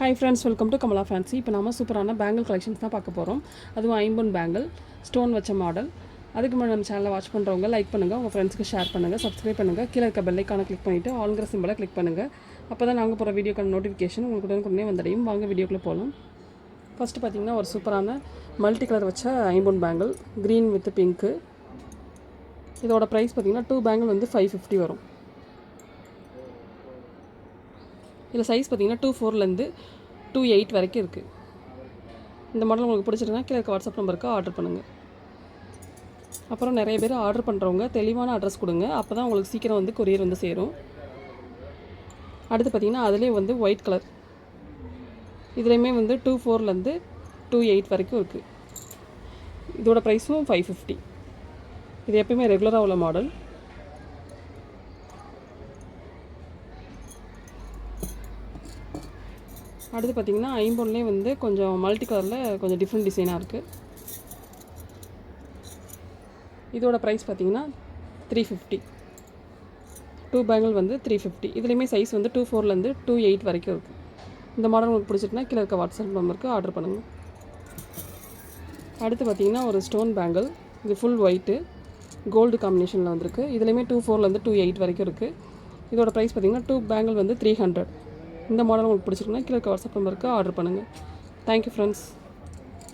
Hi friends welcome to Kamala fancy இப்போ நம்ம சூப்பரான பேங்கிள் கலெக்ஷன்ஸ் தான் பார்க்க போகிறோம் அதுவும் ஐம்பொன் பேங்கிள் ஸ்டோன் வச்ச மாடல் அதுக்கு முன்னாடி நம்ம சேனலை வாட்ச் பண்ணுறவங்க லைக் பண்ணுங்கள் உங்கள் ஃப்ரெண்ட்ஸ்க்கு ஷேர் பண்ணுங்கள் சப்ஸ்கிரைப் பண்ணுங்கள் கீழே இருக்க பெல்லைக்கான கிளிக் பண்ணிவிட்டு ஆல்கிற சிம்பிளை கிளிக் பண்ணுங்கள் அப்போ தான் நாங்கள் போகிற வீடியோக்கான நோட்டிஃபிகேஷன் உங்களுக்கு உடனே வந்தடையும். வாங்க வீடியோக்குள்ளே போகலாம் ஃபஸ்ட்டு பார்த்தீங்கன்னா ஒரு சூப்பரான மல்டி கலர் வச்ச ஐம்பொன் பேங்கிள் க்ரீன் வித் பிங்க்கு இதோட ப்ரைஸ் பார்த்தீங்கன்னா டூ பேங்கிள் வந்து ஃபைவ் ஃபிஃப்டி வரும். இதில் சைஸ் பார்த்தீங்கன்னா டூ ஃபோர்லேருந்து டூ எயிட் வரைக்கும் இருக்குது இந்த மாடல் உங்களுக்கு பிடிச்சிருந்தா கீழே இருக்க வாட்ஸ்அப் நம்பருக்கு ஆர்டர் பண்ணுங்கள் அப்புறம் நிறைய பேர் ஆர்டர் பண்ணுறவங்க தெளிவான அட்ரஸ் கொடுங்க. அப்போ தான் உங்களுக்கு சீக்கிரம் வந்து கொரியர் வந்து சேரும். அடுத்து பார்த்தீங்கன்னா அதுலேயே வந்து ஒயிட் கலர் இதுலேயுமே வந்து டூ ஃபோர்லேருந்து டூ எயிட் வரைக்கும் இருக்குது இதோட ப்ரைஸும் ஃபைவ் ஃபிஃப்டி இது எப்பயுமே ரெகுலராக உள்ள மாடல் அடுத்து பார்த்தீங்கன்னா ஐம்பொன்லேயே வந்து கொஞ்சம் மல்டி கலரில் கொஞ்சம் டிஃப்ரெண்ட் டிசைனாக இருக்குது இதோட ப்ரைஸ் பார்த்தீங்கன்னா த்ரீ ஃபிஃப்டி டூ பேங்கிள் வந்து த்ரீ ஃபிஃப்டி இதுலேயுமே சைஸ் வந்து டூ ஃபோர்லேருந்து டூ எயிட் வரைக்கும் இருக்குது இந்த மாடல் உங்களுக்கு பிடிச்சிட்டுனா கீழே இருக்க வாட்ஸ்அப் நம்பருக்கு ஆர்டர் பண்ணுங்கள் அடுத்து பார்த்தீங்கன்னா ஒரு ஸ்டோன் பேங்கிள் இது ஃபுல் ஒயிட்டு கோல்டு காம்பினேஷனில் வந்திருக்கு. இதுலேயுமே டூ ஃபோர்லேருந்து டூ எயிட் வரைக்கும் இருக்குது இதோட ப்ரைஸ் பார்த்தீங்கன்னா டூ பேங்கிள் வந்து த்ரீ ஹண்ட்ரட் இந்த மாடல் உங்களுக்கு பிடிச்சிருக்குன்னா கீழே வாட்ஸ்அப் நம்பருக்கு ஆர்டர் பண்ணுங்கள் தேங்க்யூ ஃப்ரெண்ட்ஸ்